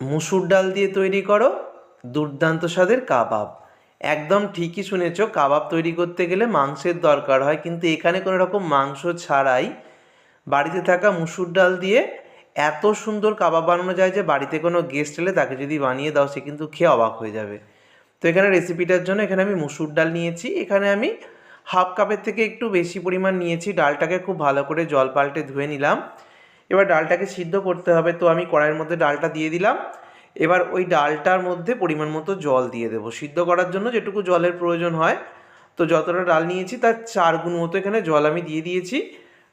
মুসুর ডাল দিয়ে তৈরি করো, দুর্দান্ত স্বাদের কাবাব। একদম ঠিকই শুনেছ, কাবাব তৈরি করতে গেলে মাংসের দরকার হয়, কিন্তু এখানে কোনো রকম মাংস ছাড়াই বাড়িতে থাকা মুসুর ডাল দিয়ে এত সুন্দর কাবাব বানানো যায় যে বাড়িতে কোনো গেস্ট এলে তাকে যদি বানিয়ে দাও, সে কিন্তু খেয়ে অবাক হয়ে যাবে। তো এখানে রেসিপিটার জন্য এখানে আমি মুসুর ডাল নিয়েছি, এখানে আমি হাফ কাপের থেকে একটু বেশি পরিমাণ নিয়েছি, ডালটাকে খুব ভালো করে জল পাল্টে ধুয়ে নিলাম। এবার ডালটাকে সিদ্ধ করতে হবে। তো আমি কড়াইয়ের মধ্যে ডালটা দিয়ে দিলাম। এবার ওই ডালটার মধ্যে পরিমাণ মতো জল দিয়ে দেবো। সিদ্ধ করার জন্য যেটুকু জলের প্রয়োজন হয়। তো যতটা ডাল নিয়েছি তার চার গুণ মতো এখানে জল আমি দিয়ে দিয়েছি।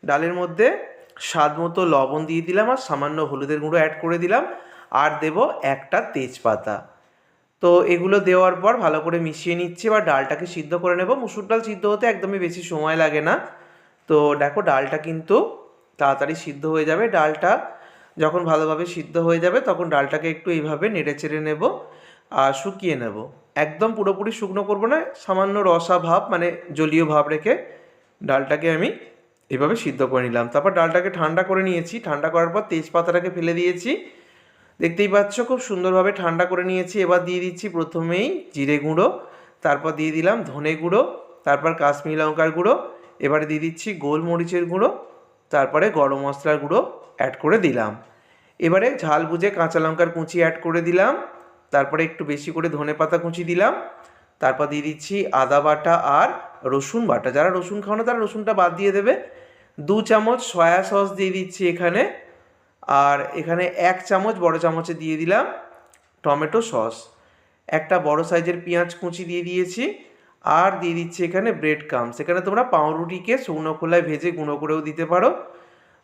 ডালের মধ্যে স্বাদ মতো লবণ দিয়ে দিলাম আর সামান্য হলুদের গুঁড়ো অ্যাড করে দিলাম। আর দেব একটা তেজপাতা। তো এগুলো দেওয়ার পর ভালো করে মিশিয়ে নিচ্ছি। এবার ডালটাকে সিদ্ধ করে নেব। মুসুর ডাল সিদ্ধ হতে একদমই বেশি সময় লাগে না। তো দেখো ডালটা কিন্তু তাড়াতাড়ি সিদ্ধ হয়ে যাবে ডালটা। যখন ভালোভাবে সিদ্ধ হয়ে যাবে তখন ডালটাকে একটু এইভাবে নেড়ে চেড়ে নেব আর শুকিয়ে নেব। একদম পুরোপুরি শুকনো করব না, সামান্য রসা ভাব মানে জলীয় ভাব রেখে ডালটাকে আমি এভাবে সিদ্ধ করে নিলাম। তারপর ডালটাকে ঠান্ডা করে নিয়েছি। ঠান্ডা করার পর তেজপাতাটাকে ফেলে দিয়েছি। দেখতেই পাচ্ছ খুব সুন্দরভাবে ঠান্ডা করে নিয়েছি। এবার দিয়ে দিচ্ছি প্রথমেই জিরে গুঁড়ো, তারপর দিয়ে দিলাম ধনে গুঁড়ো, তারপর কাশ্মীরি লঙ্কার গুঁড়ো, এবারে দিয়ে দিচ্ছি গোলমরিচের গুঁড়ো তারপরে গরম মশলার গুঁড়ো অ্যাড করে দিলাম। এবারে ঝাল বুঝে কাঁচা লঙ্কার কুচি অ্যাড করে দিলাম। তারপরে একটু বেশি করে ধনে পাতা কুচি দিলাম। তারপর দিয়ে দিচ্ছি আদা বাটা আর রসুন বাটা। যারা রসুন খাও না, তারা রসুনটা বাদ দিয়ে দেবে। দু চামচ সয়া সস দিয়ে দিচ্ছি এখানে। আর এখানে এক চামচ বড় চামচে দিয়ে দিলাম টমেটো সস। একটা বড় সাইজের পেঁয়াজ কুচি দিয়ে দিয়েছি। আর দিয়ে দিচ্ছি এখানে ব্রেড কামস এখানে তোমরা পাউরুটিকে শুকনো খোলায় ভেজে গুঁড়ো করেও দিতে পারো।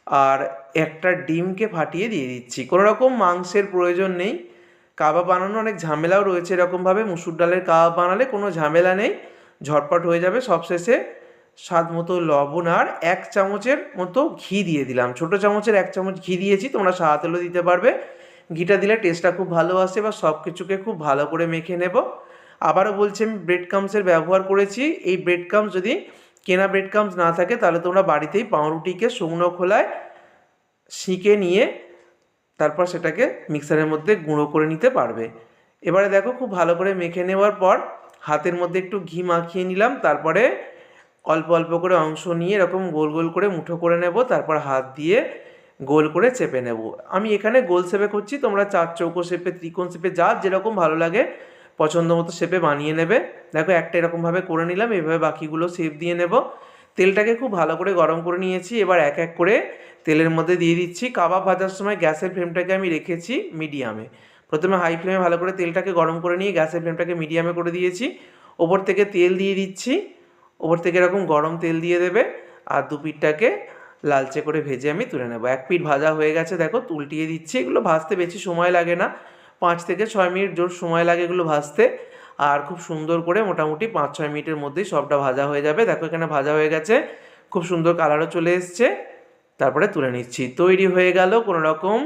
আর একটা ডিমকে ফাটিয়ে দিয়ে দিচ্ছি। কোনো রকম মাংসের প্রয়োজন নেই। কাবাব বানানো অনেক ঝামেলাও রয়েছে এরকমভাবে। মুসুর ডালের কাবাব বানালে কোনো ঝামেলা নেই। ঝটপট হয়ে যাবে সবশেষে। স্বাদ মতো লবণ আর এক চামচের মতো ঘি দিয়ে দিলাম। ছোটো চামচের এক চামচ ঘি দিয়েছি, তোমরা সাদা তেলও দিতে পারবে। ঘিটা দিলে টেস্টটা খুব ভালো আসে বা সব কিছুকে খুব ভালো করে মেখে নেব। আবারও বলছি আমি ব্রেড কামসের ব্যবহার করেছি। এই ব্রেড কামস যদি কেনা ব্রেড কামস না থাকে, তাহলে তোমরা বাড়িতেই পাউরুটিকে শুকনো খোলায় শিকে নিয়ে তারপর সেটাকে মিক্সারের মধ্যে গুঁড়ো করে নিতে পারবে। এবারে দেখো খুব ভালো করে মেখে নেওয়ার পর হাতের মধ্যে একটু ঘি মাখিয়ে নিলাম, তারপরে অল্প অল্প করে অংশ নিয়ে এরকম গোল গোল করে মুঠো করে নেব, তারপর হাত দিয়ে গোল করে চেপে নেব। আমি এখানে গোল শেপে করছি, তোমরা চার চৌকো শেপে, ত্রিকোণ শেপে যার যেরকম ভালো লাগে পছন্দ মতো শেপে বানিয়ে নেবে। দেখো একটা এরকমভাবে করে নিলাম এইভাবে বাকিগুলো শেপ দিয়ে নেব। তেলটাকে খুব ভালো করে গরম করে নিয়েছি, এবার এক এক করে তেলের মধ্যে দিয়ে দিচ্ছি। কাবাব ভাজার সময় গ্যাসের ফ্লেমটাকে আমি রেখেছি মিডিয়ামে। প্রথমে হাই ফ্লেমে ভালো করে তেলটাকে গরম করে নিয়ে গ্যাসের ফ্লেমটাকে মিডিয়ামে করে দিয়েছি। ওপর থেকে তেল দিয়ে দিচ্ছি। ওপর থেকে এরকম গরম তেল দিয়ে দেবে আর দু পিঠটাকে লালচে করে ভেজে আমি তুলে নেব। এক পিঠ ভাজা হয়ে গেছে, দেখো, উল্টিয়ে দিচ্ছি। এগুলো ভাজতে বেশি সময় লাগে না। পাঁচ থেকে ছয় মিনিট জোর সময় লাগে এগুলো ভাজতে। আর খুব সুন্দর করে মোটামুটি পাঁচ ছয় মিনিটের মধ্যেই সবটা ভাজা হয়ে যাবে। দেখো এখানে ভাজা হয়ে গেছে। খুব সুন্দর কালারও চলে এসছে। তারপরে তুলে নিচ্ছি। তৈরি হয়ে গেল কোনো রকম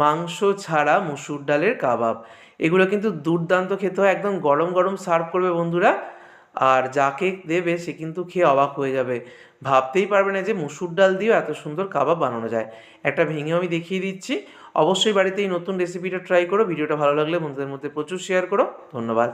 মাংস ছাড়া মুসুর ডালের কাবাব। এগুলো কিন্তু দুর্দান্ত খেতে হয়, একদম গরম গরম সার্ভ করবে বন্ধুরা। আর যাকে দেবে সে কিন্তু খেয়ে অবাক হয়ে যাবে। ভাবতেই পারবে না যে মুসুর ডাল দিয়েও এত সুন্দর কাবাব বানানো যায়। একটা ভেঙেও আমি দেখিয়ে দিচ্ছি। অবশ্যই বাড়িতে এই নতুন রেসিপিটা ট্রাই করো, ভিডিওটা ভালো লাগলে বন্ধুদের মধ্যে প্রচুর শেয়ার করো। ধন্যবাদ।